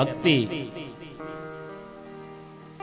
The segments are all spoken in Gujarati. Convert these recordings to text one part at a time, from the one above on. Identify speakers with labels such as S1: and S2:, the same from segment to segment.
S1: ભક્તિ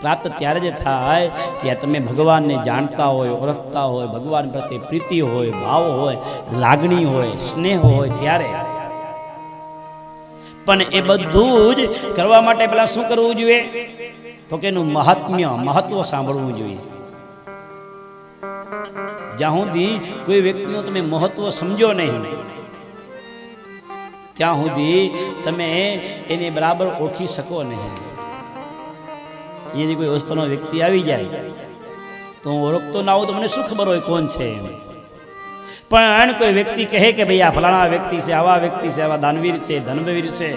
S1: પ્રાપ્ત ત્યારે જ થાય કે તમે ભગવાનને જાણતા હોય, ઓળખતા હોય, ભગવાન પ્રત્યે પ્રીતિ હોય, ભાવ હોય, લાગણી હોય, સ્નેહ હોય ત્યારે. પણ એ બધું જ કરવા માટે પેલા શું કરવું જોઈએ? તો કે એનું મહાત્મ્ય, મહત્વ સાંભળવું જોઈએ. જ્યાં સુધી કોઈ વ્યક્તિનું તમે મહત્વ સમજો નહીં ત્યાં સુધી તમે એને બરાબર ઓળખી શકો નહીં. એની કોઈ વસ્તુનો વ્યક્તિ આવી જાય તો હું ઓળખતો ના હોઉં તો મને શું ખબર હોય કોણ છે એમ. પણ કોઈ વ્યક્તિ કહે કે ભાઈ આ ફલાણા વ્યક્તિ છે, આવા વ્યક્તિ છે, આવા દાનવીર છે, ધનવીર છે.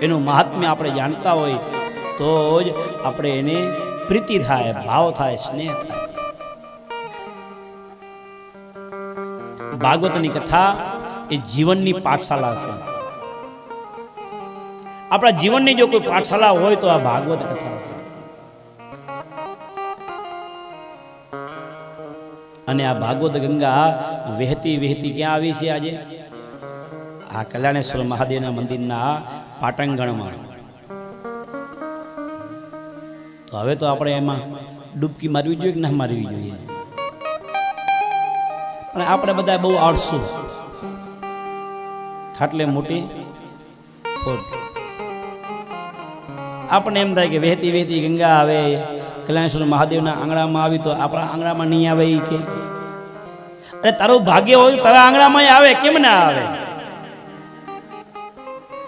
S1: એનું મહાત્મ્ય આપણે જાણતા હોય તો જ આપણે એને પ્રીતિ થાય, ભાવ થાય, સ્નેહ થાય. ભાગવતની કથા એ જીવનની પાઠશાલા છે. આપણા જીવનની જો કોઈ પાઠશાલા હોય તો આ ભાગવત કથા છે. અને આ ભાગવત ગંગા વહેતી વહેતી ક્યાં આવી છે આજે? આ કલ્યાણેશ્વર મહાદેવના મંદિરના પાટંગણમાં તો હવે તો આપણે એમાં ડૂબકી મારવી જોઈએ કે ના મારવી જોઈએ? પણ આપણે બધા બહુ આળસુ. ખાટલે મોટી આપણને એમ થાય કે વહેતી વહેતી ગંગા આવે, કલ્યાણેશ્વર મહાદેવના આંગણામાં આવી તો આપણા આંગણામાં નહીં આવે એ કે. અરે તારું ભાગ્ય હોય તારા આંગણામાં આવે, કેમ ના આવે?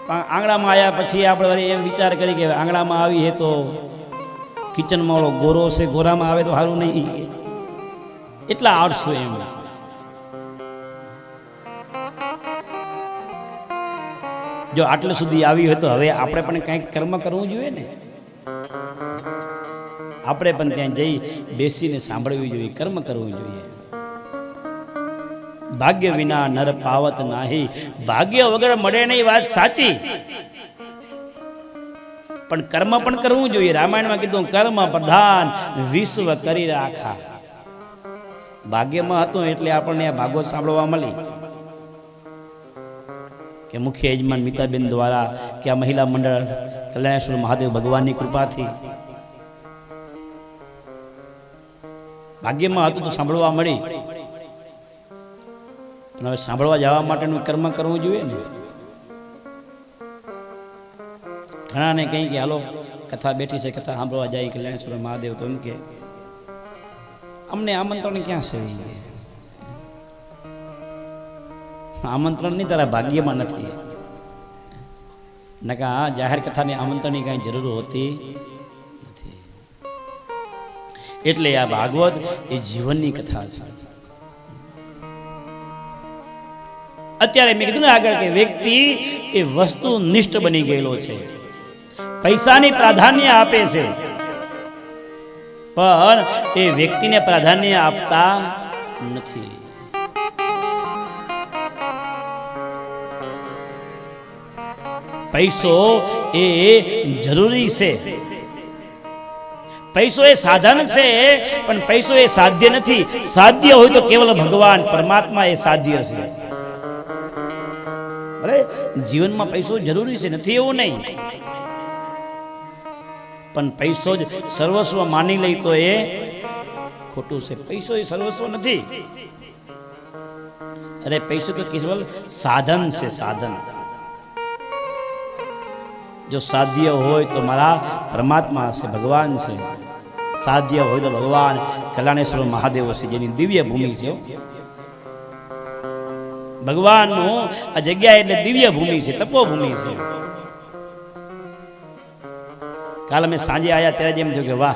S1: પણ આંગણામાં આવ્યા પછી આપણે વળી એમ વિચાર કરી કે આંગણામાં આવી હે તો કિચનમાં ઓળો ગોરો છે, ગોરામાં આવે તો સારું નહીં કે. એટલા આળસુ એમ. જો આટલે સુધી આવી હોય તો હવે આપણે પણ કંઈક કર્મ કરવું જોઈએ ને? આપણે પણ ત્યાં જઈ બેસીને સાંભળવી જોઈએ, કર્મ કરવું જોઈએ. ભાગ્ય વિના નર પાવત નાહી, ભાગ્ય વગર મળે નહીં વાત સાચી. પણ કર્મ પણ કરવું જોઈએ. રામાયણમાં કીધું, કર્મ પ્રધાન વિશ્વ કરી રાખા. ભાગ્યમાં હતું એટલે આપણને આ ભાગવત સાંભળવા મળી. કે મુખ્ય યજમાન મિતાબેન દ્વારા કે આ મહિલા મંડળ કલ્યાણેશ્વર મહાદેવ ભગવાનની કૃપાથી. ભાગ્યમાં હતું તો સાંભળવા મળી. હવે સાંભળવા જવા માટેનું કર્મ કરવું જોઈએ ને. ઘણાને કહી કે, હાલો, કથા બેઠી છે, કથા સાંભળવા જાય કલ્યાણેશ્વર મહાદેવ. તો એમ કે અમને આમંત્રણ ક્યાં છે. આમંત્રણ નહીં તારા ભાગ્યમાં નથી. નકા આ જાહેર કથાને આમંત્રણની કાંઈ જરૂર હોતી નથી. એટલે આ ભાગવત એ જીવનની કથા છે. અત્યારે મેં કીધું ને આગળ કે વ્યક્તિ એ વસ્તુ નિષ્ઠ બની ગયેલો છે. પૈસાની પ્રાધાન્ય આપે છે. પણ એ વ્યક્તિને પ્રાધાન્ય આપતા નથી. પૈસો એ જરૂરી છે. પૈસો એ સાધન છે, પણ પૈસો એ સાધ્ય નથી. સાધ્ય હોય તો કેવલ ભગવાન, પરમાત્મા એ સાધ્ય છે. ભલે જીવનમાં પૈસો જરૂરી છે, નથી એવું નહીં. પણ પૈસો જ સર્વસ્વ માની લઈ તો એ ખોટું છે. પૈસો એ સર્વસ્વ નથી. અરે, પૈસો તો કેવલ સાધન છે, સાધન. જો સાધ્ય હોય તો મારા પરમાત્મા છે ભગવાન છે સાધ્ય હોય તો ભગવાન કલ્યાણેશ્વર મહાદેવ છે જેની દિવ્ય ભૂમિ છે હો. ભગવાનનું આ જગ્યા એટલે દિવ્ય ભૂમિ છે તપોભૂમિ છે કાલ અમે સાંજે આવ્યા ત્યારે જ એમ થયું કે વાહ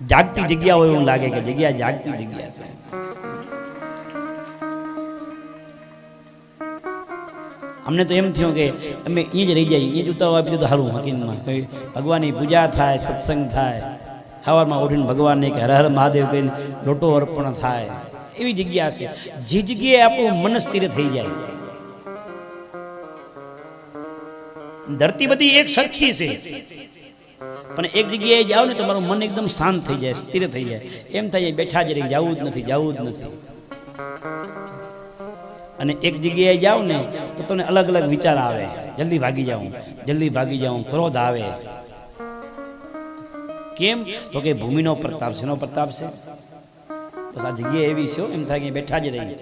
S1: જાગતી જગ્યા હોય એવું લાગે કે જગ્યા જાગતી જગ્યા છે અમને તો એમ થયું કે અમે એ જ રહી જઈએ એ જ ઉતાવળ આપી દીધું સારું હકીમમાં. કંઈ ભગવાનની પૂજા થાય, સત્સંગ થાય સવારમાં ઉઠીને ભગવાનને કે હર હર મહાદેવ કહીને લોટો અર્પણ થાય, એવી જગ્યા છે. જે જગ્યાએ આપણું મન સ્થિર થઈ જાય. ધરતી બધી એક સરખી છે. પણ એક જગ્યાએ જાઓ ને તમારું મન એકદમ શાંત થઈ જાય, સ્થિર થઈ જાય. એમ થાય બેઠા જ રહી, જવું જ નથી, જવું જ નથી. અને એક જગ્યાએ જાઓ ને, તો તમને અલગ અલગ વિચાર આવે. જલ્દી ભાગી જાઉં, જલ્દી ભાગી જાઉં, ક્રોધ આવે. કેમ? તો કે ભૂમિનો પ્રતાપ છે પ્રતાપ છે? બસ આ જગ્યા એવી છે એમ થાય કે બેઠા જ રહી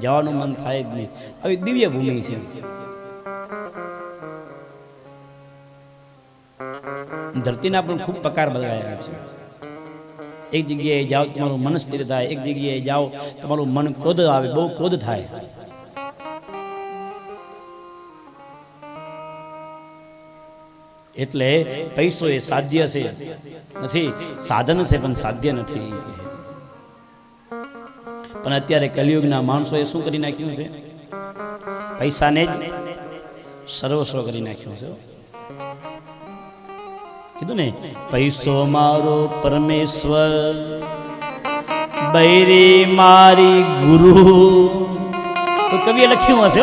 S1: જવાનું મન થાય જ નહીં. આવી દિવ્ય ભૂમિ છે. ધરતીના પણ ખૂબ પ્રકાર બદલાયા છે. એક જગ્યાએ જાઓ, તમારું મન સ્થિર થાય, એક જગ્યાએ જાઓ, તમારું મન ક્રોધ આવે, બહુ ક્રોધ થાય. એટલે પૈસો એ સાધ્ય છે. નથી, સાધન છે, પણ સાધ્ય નથી પણ અત્યારે કલિયુગના માણસોએ શું કરી નાખ્યું છે? પૈસાને જ સર્વસ્વ કરી નાખ્યું છે. કીધું ને, પૈસો મારો પરમેશ્વર, બૈરી મારી ગુરુ. કોઈ કવિએ લખ્યું હશે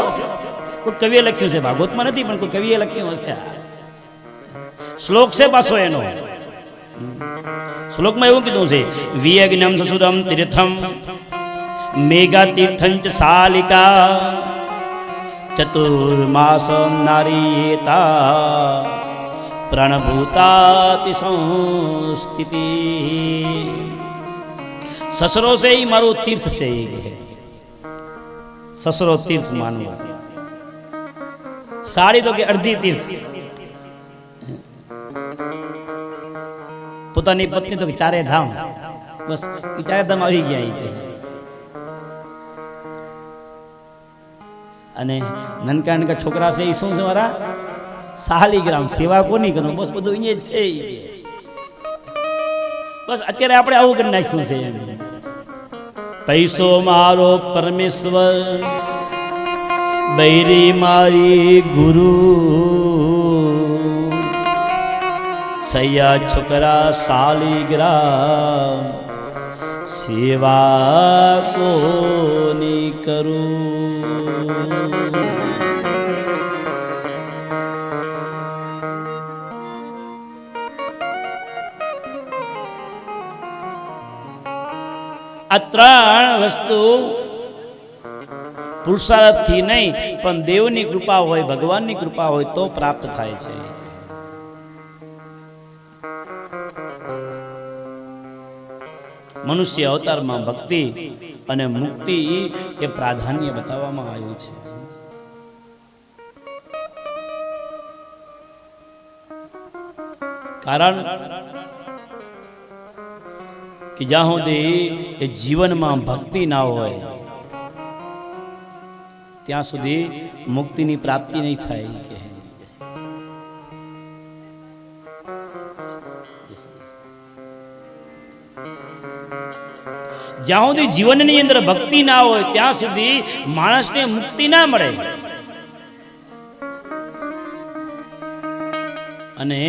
S1: કોઈ કવિએ લખ્યું છે? ભાગવતમાં નથી, પણ કોઈ કવિએ લખ્યું હશે શ્લોક છે પાછો એનો. શ્લોકમાં એવું કીધું છે, વિયજ્ઞમ સસુદમ તીર્થમ મેઘા તીર્થં ચ શાલિકા ચતુર્માસમ નારીતા પ્રાણભૂતાતિ સંસ્થિતિ। સસરો છે એ મારું તીર્થ છે એ સસરો તીર્થ માનવા। સાડી તો કે અડધી તીર્થ। પોતાની પત્ની તો કે ચારે ધામ। બસ એ ચારે ધામ આવી ગયા એ અને નનકા નનકા છોકરા છે એ શું છે મારા? શાલિગ્રામ સેવા કોની કરું? બસ બધું અહીંયા જ છે બસ અત્યારે આપણે આવું કરી નાખ્યું છે એમ. પૈસો મારો પરમેશ્વર, બૈરી મારી ગુરુ. સૈયા છોકરા શાલિગ્રામ સેવા કોની કરું? આ ત્રણ વસ્તુ પુરુષાર્થથી નહીં, પણ દેવની કૃપા હોય, ભગવાનની કૃપા હોય તો પ્રાપ્ત થાય છે. મનુષ્ય અવતારમાં ભક્તિ અને મુક્તિ એ પ્રાધાન્ય બતાવવામાં આવ્યું છે. કારણ કે જ્યાં સુધી એ જીવનમાં ભક્તિ ના હોય, ત્યાં સુધી મુક્તિની પ્રાપ્તિ નહીં થાય કે જ્યાં સુધી જીવનની અંદર ભક્તિ ના હોય, ત્યાં સુધી માણસને મુક્તિ ના મળે. અને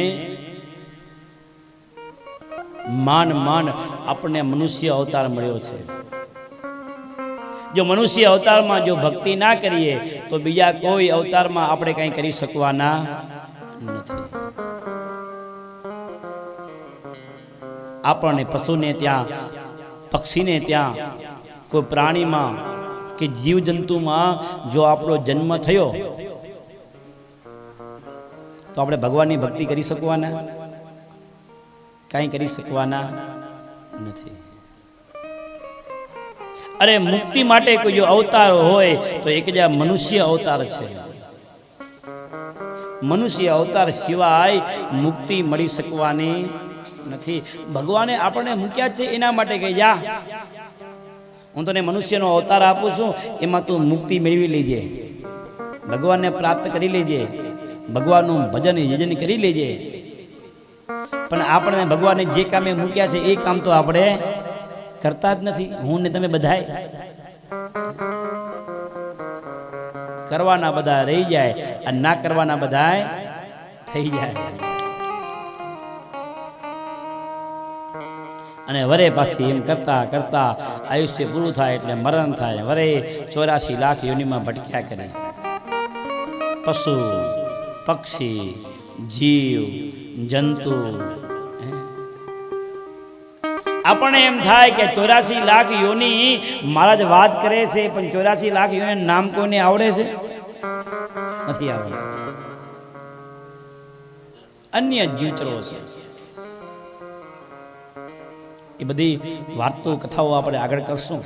S1: માન માન આપણને મનુષ્ય અવતાર મળ્યો છે. જો મનુષ્ય અવતારમાં જો ભક્તિ ના કરીએ, તો બીજા કોઈ અવતારમાં આપણે કંઈ કરી શકવાના નથી. આપણને પશુને ત્યાં, પક્ષીને ત્યાં, કોઈ પ્રાણીમાં કે જીવજંતુમાં જો આપણો જન્મ થયો, તો આપણે ભગવાનની ભક્તિ કરી શકવાના? કાંઈ કરી શકવાના નથી. અરે મુક્તિ માટે કોઈ જો અવતાર હોય તો એક જ મનુષ્ય અવતાર છે. મનુષ્ય અવતાર સિવાય મુક્તિ મળી શકવાની નથી. ભગવાને આપણને મૂક્યા છે એના માટે કે જા, હું તને મનુષ્યનો અવતાર આપું છું, એમાં તું મુક્તિ મેળવી લેજે. ભગવાનને પ્રાપ્ત કરી લેજે. ભગવાનનું ભજન, યજન કરી લેજે. પણ આપણને ભગવાને જે કામે મૂક્યા છે, એ કામ તો આપણે કરતા જ નથી. હું ને તમે બધાય કરવાના બધા રહી જાય અને ના કરવાના બધાય થઈ જાય. અને વરે પાછી એમ કરતા કરતા આયુષ્ય પૂરું થાય એટલે મરણ થાય. વરે ચોરાશી લાખ યોનિમાં ભટક્યા કરે. પશુ, પક્ષી, જીવ, જંતુ? આપણને એમ થાય કે ચોરાસી લાખ યોની મહારાજ વાત કરે છે, પણ ચોરાસી લાખ યોની નામ કોને આવડે છે? નથી આવડે અન્ય જીવચરો છે. એ બધી વાતો કથાઓ આપણે આગળ કરશું.